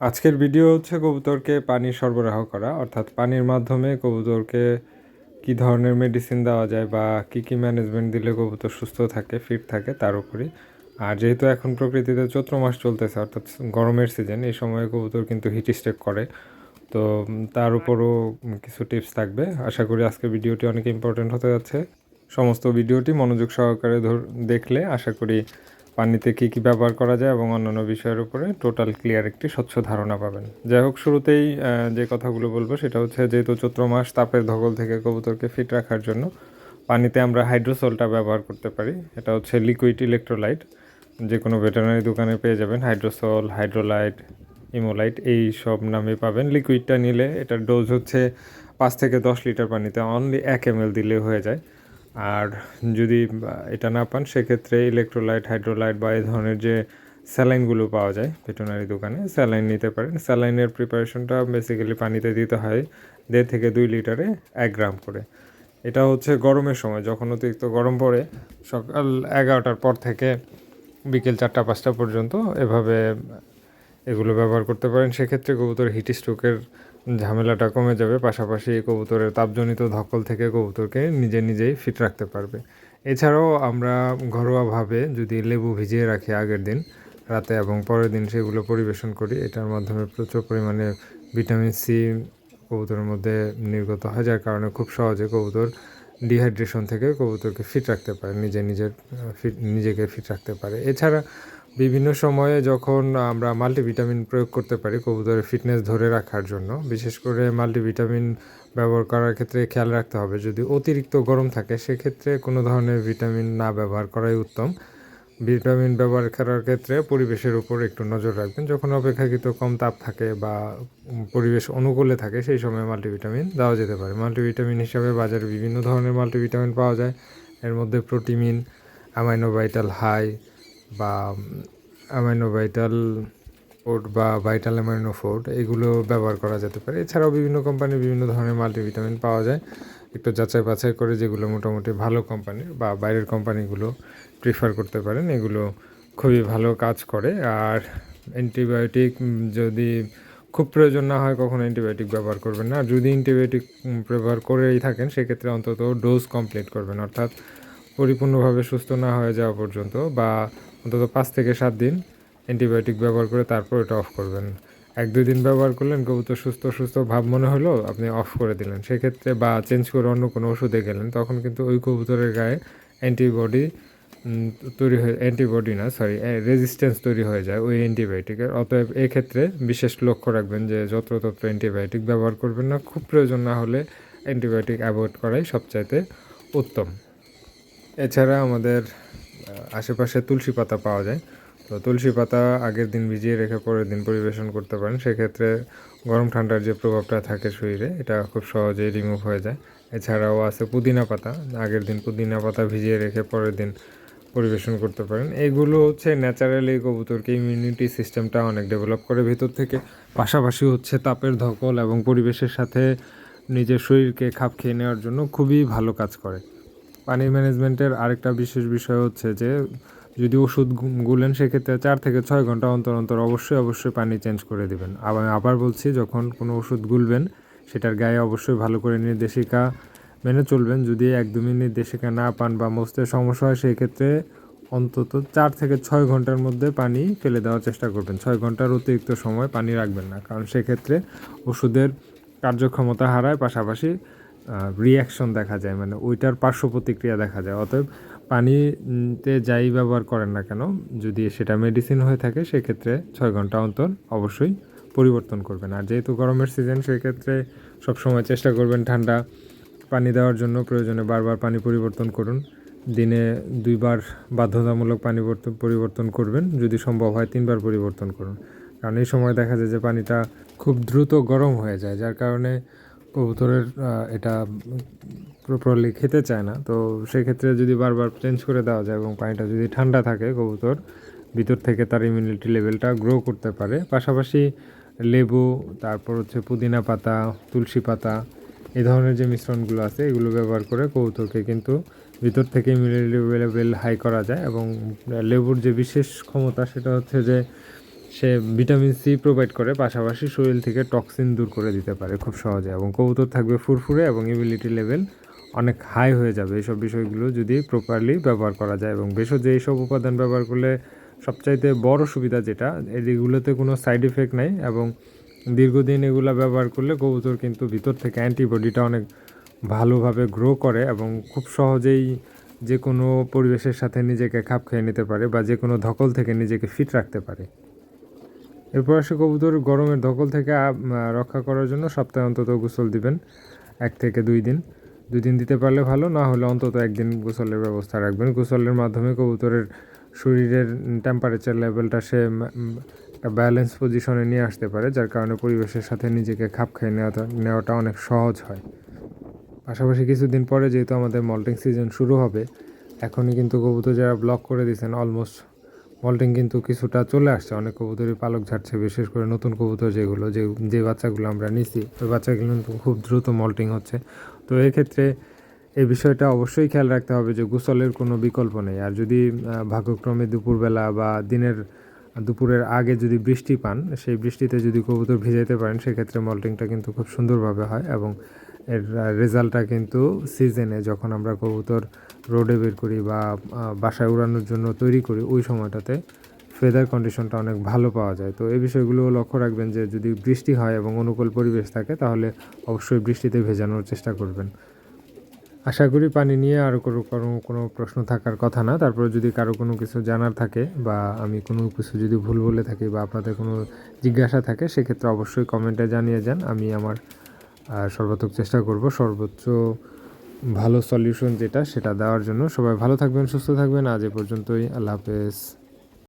আজকের ভিডিও হচ্ছে কবুতরকে পানি সরবরাহ করা, অর্থাৎ পানির মাধ্যমে কবুতরকে কি ধরনের মেডিসিন দেওয়া যায় বা কি কি ম্যানেজমেন্ট দিলে কবুতর সুস্থ থাকে ফিট থাকে তার উপরই। আর যেহেতু এখন প্রকৃতিতে চৈত্র মাস চলতেছে, অর্থাৎ গরমের সিজন এই সময়ে কবুতর কিন্তু হিট স্ট্রেক করে। তো তার উপরও কিছু টিপস থাকবে। আশা করি আজকের ভিডিওটি অনেক ইম্পর্টেন্ট হতে যাচ্ছে। সমস্ত ভিডিওটি মনোযোগ সহকারে দেখলে আশা করি পানিতে কী কী ব্যবহার করা যায় এবং অন্যান্য বিষয়ের উপরে টোটাল ক্লিয়ার একটি স্বচ্ছ ধারণা পাবেন। যাই হোক, শুরুতেই যে কথাগুলো বলব সেটা হচ্ছে যেহেতু চৈত্র মাস তাপের ধকল থেকে কবুতরকে ফিট রাখার জন্য পানিতে আমরা হাইড্রোসলটা ব্যবহার করতে পারি। এটা হচ্ছে লিকুইড ইলেকট্রোলাইট যে কোনো ভেটেরিনারি দোকানে পেয়ে যাবেন হাইড্রোসল হাইড্রোলাইট ইমোলাইট এই সব নামে পাবেন। লিকুইডটা নিলে এটার ডোজ হচ্ছে পাঁচ থেকে দশ লিটার পানিতে অনলি এক এম দিলে হয়ে যায়। আর যদি এটা না পান, সেক্ষেত্রে ইলেকট্রোলাইট হাইড্রোলাইট বা এই ধরনের যে স্যালাইনগুলো পাওয়া যায় ভেটেরিনারি দোকানে স্যালাইন নিতে পারেন। স্যালাইনের প্রিপারেশনটা বেসিক্যালি পানিতে দিতে হয় দেড় থেকে দুই লিটারে এক গ্রাম করে। এটা হচ্ছে গরমের সময়, যখন অতিরিক্ত গরম পড়ে, সকাল এগারোটার পর থেকে বিকেল চারটা, পাঁচটা পর্যন্ত এভাবে এগুলো ব্যবহার করতে পারেন। সেক্ষেত্রে কবুতর হিট স্ট্রোকের ঝামেলাটা কমে যাবে, পাশাপাশি কবুতরের তাপজনিত ধকল থেকে কবুতরকে নিজে নিজেই ফিট রাখতে পারবে। এছাড়াও আমরা ঘরোয়াভাবে যদি লেবু ভিজিয়ে রাখি আগের দিন, রাতে এবং পরের দিন সেগুলো পরিবেশন করি, এটার মাধ্যমে প্রচুর পরিমাণে ভিটামিন সি কবুতরের মধ্যে নির্গত হয়, যার কারণে খুব সহজে কবুতর ডিহাইড্রেশন থেকে কবুতরকে ফিট রাখতে পারে, নিজে নিজের ফিট নিজেকে ফিট রাখতে পারে। এছাড়া বিভিন্ন সময়ে যখন আমরা মাল্টিভিটামিন প্রয়োগ করতে পারি কবুতরের ফিটনেস ধরে রাখার জন্য, বিশেষ করে মাল্টিভিটামিন ব্যবহার করার ক্ষেত্রে খেয়াল রাখতে হবে। যদি অতিরিক্ত গরম থাকে, সেক্ষেত্রে কোনো ধরনের ভিটামিন না ব্যবহার করাই উত্তম। ভিটামিন ব্যবহার করার ক্ষেত্রে পরিবেশের উপর একটু নজর রাখবেন। যখন অপেক্ষাকৃত কম তাপ থাকে বা পরিবেশ অনুকূলে থাকে, সেই সময় মাল্টিভিটামিন দেওয়া যেতে পারে। মাল্টিভিটামিন হিসাবে বাজারে বিভিন্ন ধরনের মাল্টিভিটামিন পাওয়া যায়। এর মধ্যে প্রোটিমিন অ্যামাইনোভাইটাল হাই বা অ্যামাইনো ভাইটাল ফোর্ড বা ভাইটাল অ্যামাইনো ফোর্ড এগুলো ব্যবহার করা যেতে পারে। এছাড়াও বিভিন্ন কোম্পানির বিভিন্ন ধরনের মাল্টিভিটামিন পাওয়া যায়। একটু যাচাই বাছাই করে যেগুলো মোটামুটি ভালো কোম্পানির বা বাইরের কোম্পানিগুলো প্রিফার করতে পারেন, এগুলো খুবই ভালো কাজ করে। আর অ্যান্টিবায়োটিক যদি খুব প্রয়োজন না হয় কখনো অ্যান্টিবায়োটিক ব্যবহার করবেন না। যদি অ্যান্টিবায়োটিক ব্যবহার করেই থাকেন, সেক্ষেত্রে অন্তত ডোজ কমপ্লিট করবেন। অর্থাৎ পরিপূর্ণভাবে সুস্থ না হয়ে যাওয়া পর্যন্ত বা অন্তত পাঁচ থেকে সাত দিন অ্যান্টিবায়োটিক ব্যবহার করে তারপর এটা অফ করবেন। এক দুই দিন ব্যবহার করলেন, কবুতর সুস্থ সুস্থ ভাব মনে হলো, আপনি অফ করে দিলেন। সেক্ষেত্রে বা চেঞ্জ করে অন্য কোনো ওষুধে গেলেন, তখন কিন্তু ওই কবুতরের গায়ে অ্যান্টিবডি তৈরি হয়ে অ্যান্টিবডি না সরি রেজিস্ট্যান্স তৈরি হয়ে যায় ওই অ্যান্টিবায়োটিকের অতএব এক্ষেত্রে বিশেষ লক্ষ্য রাখবেন যে যত্রতত্র অ্যান্টিবায়োটিক ব্যবহার করবেন না। খুব প্রয়োজন না হলে অ্যান্টিবায়োটিক অ্যাভয়েড করাই সবচাইতে উত্তম। এছাড়া আমাদের আশেপাশে তুলসী পাতা পাওয়া যায়। তো তুলসী পাতা আগের দিন ভিজিয়ে রেখে পরের দিন পরিবেশন করতে পারেন। সেক্ষেত্রে গরম ঠান্ডার যে প্রভাবটা থাকে শরীরে, এটা খুব সহজেই রিমুভ হয়ে যায়। এছাড়াও আছে পুদিনা পাতা। আগের দিন পুদিনা পাতা ভিজিয়ে রেখে পরের দিন পরিবেশন করতে পারেন। এগুলো হচ্ছে ন্যাচারালি কবুতরকে ইমিউনিটি সিস্টেমটা অনেক ডেভেলপ করে ভেতর থেকে। পাশাপাশি হচ্ছে তাপের ধকল এবং পরিবেশের সাথে নিজের শরীরকে খাপ খেয়ে নেওয়ার জন্য খুবই ভালো কাজ করে। পানি ম্যানেজমেন্টের আরেকটা বিশেষ বিষয় হচ্ছে যে, যদি ওষুধ গুলেন সেক্ষেত্রে চার থেকে ছয় ঘণ্টা অন্তর অন্তর অবশ্যই অবশ্যই পানি চেঞ্জ করে দেবেন। আবার আবার বলছি, যখন কোনো ওষুধ গুলবেন, সেটার গায়ে অবশ্যই ভালো করে নির্দেশিকা মেনে চলবেন। যদি একদমই নির্দেশিকা না পান বা মস্তের সমস্যা হয়, সেক্ষেত্রে অন্তত চার থেকে ছয় ঘণ্টার মধ্যে পানি ফেলে দেওয়ার চেষ্টা করবেন। ছয় ঘণ্টার অতিরিক্ত সময় পানি রাখবেন না। কারণ সেক্ষেত্রে ওষুধের কার্যক্ষমতা হারায়, পাশাপাশি রিয়াকশন দেখা যায় মানে ওইটার পার্শ্ব প্রতিক্রিয়া দেখা যায়। অতএব পানিতে যাই ব্যবহার করেন না কেন, যদি সেটা মেডিসিন হয়ে থাকে, সেক্ষেত্রে ছয় ঘণ্টা অন্তর অবশ্যই পরিবর্তন করবেন। আর যেহেতু গরমের সিজন সেক্ষেত্রে সবসময় চেষ্টা করবেন ঠান্ডা পানি দেওয়ার জন্য। প্রয়োজনে বারবার পানি পরিবর্তন করুন। দিনে দুইবার বাধ্যতামূলক পানি বর্ত- পরিবর্তন করবেন। যদি সম্ভব হয়, তিনবার পরিবর্তন করুন। কারণ এই সময় দেখা যায় যে পানিটা খুব দ্রুত গরম হয়ে যায়, যার কারণে কবুতরের এটা প্রপারলি খেতে চায় না। তো সেক্ষেত্রে যদি বারবার চেঞ্জ করে দেওয়া যায় এবং পানিটা যদি ঠান্ডা থাকে কবুতর, ভিতর থেকে তার ইমিউনিটি লেভেলটা গ্রো করতে পারে। পাশাপাশি লেবু, তারপর হচ্ছে পুদিনা পাতা, তুলসী পাতা, এই ধরনের যে মিশ্রণগুলো আছে, এগুলো ব্যবহার করে কবুতরকে কিন্তু ভিতর থেকে ইমিউনিটি লেভেল হাই করা যায় এবং লেবুর যে বিশেষ ক্ষমতা সেটা হচ্ছে যে সে ভিটামিন সি প্রোভাইড করে, পাশাপাশি শরীর থেকে টক্সিন দূর করে দিতে পারে খুব সহজে। এবং কবুতর থাকবে ফুরফুরে এবং ইমিউনিটি লেভেল অনেক হাই হয়ে যাবে। এইসব বিষয়গুলো যদি প্রপারলি ব্যবহার করা যায় এবং ভেষজ এইসব উপাদান ব্যবহার করলে সবচাইতে বড় সুবিধা যেটা, এগুলোতে কোনো সাইড ইফেক্ট নাই এবং দীর্ঘদিন এগুলো ব্যবহার করলে কবুতর কিন্তু ভিতর থেকে অ্যান্টিবডিটা অনেক ভালোভাবে গ্রো করে এবং খুব সহজেই যে কোনো পরিবেশের সাথে নিজেকে খাপ খেয়ে নিতে পারে বা যে কোনো ধকল থেকে নিজেকে ফিট রাখতে পারে। এরপর আসে কবুতর গরমের ধকল থেকে রক্ষা করার জন্য সপ্তাহে অন্তত গোসল দিবেন। এক থেকে দুই দিন। দুই দিন দিতে পারলে ভালো, না হলে অন্তত একদিন গোসলের ব্যবস্থা রাখবেন। গোসলের মাধ্যমে কবুতরের শরীরের টেম্পারেচার লেভেলটা সে একটা ব্যালেন্স পজিশনে নিয়ে আসতে পারে, যার কারণে পরিবেশের সাথে নিজেকে খাপ খেয়ে নেওয়াটা নেওয়াটা অনেক সহজ হয়। পাশাপাশি কিছুদিন পরে যেহেতু আমাদের মল্টিং সিজন শুরু হবে, এখনই কিন্তু কবুতর যারা ব্লক করে দিয়েছেন অলমোস্ট মল্টিং কিন্তু কিছুটা চলে আসছে। অনেক কবুতরই পালক ঝাড়ছে, বিশেষ করে নতুন কবুতর যেগুলো, যে যে বাচ্চাগুলো আমরা নিছি, ওই বাচ্চাগুলো কিন্তু খুব দ্রুত মল্টিং হচ্ছে। তো এক্ষেত্রে এই বিষয়টা অবশ্যই খেয়াল রাখতে হবে যে গোসলের কোনো বিকল্প নেই। আর যদি ভাগ্যক্রমে দুপুরবেলা বা দিনের, দুপুরের আগে যদি বৃষ্টি পান, সেই বৃষ্টিতে যদি কবুতর ভিজাইতে পারেন, সেক্ষেত্রে মল্টিংটা কিন্তু খুব সুন্দরভাবে হয় এবং এর রেজাল্টটা কিন্তু সিজনে যখন আমরা কবুতর রোডে বের করি বা বাসায় উড়ানোর জন্য তৈরি করি, ওই সময়টাতে ফেদার কন্ডিশনটা অনেক ভালো পাওয়া যায়। তো এই বিষয়গুলো লক্ষ্য রাখবেন যে, যদি বৃষ্টি হয় এবং অনুকূল পরিবেশ থাকে, তাহলে অবশ্যই বৃষ্টিতে ভেজানোর চেষ্টা করবেন। আশা করি পানি নিয়ে আরও কোনো কোনো কোনো প্রশ্ন থাকার কথা না। তারপরে যদি কারও কোনো কিছু জানার থাকে বা আমি কোনো কিছু যদি ভুল বলে থাকি বা আপনাদের কোনো জিজ্ঞাসা থাকে, সেক্ষেত্রে অবশ্যই কমেন্টে জানিয়ে যান। আমি আমার আহ, সর্বাত্মক চেষ্টা করব সর্বোচ্চ ভালো সলিউশন যেটা সেটা দেওয়ার জন্য। সবাই ভালো থাকবেন সুস্থ থাকবেন। আজ এ পর্যন্তই। আল্লাহ হাফেজ।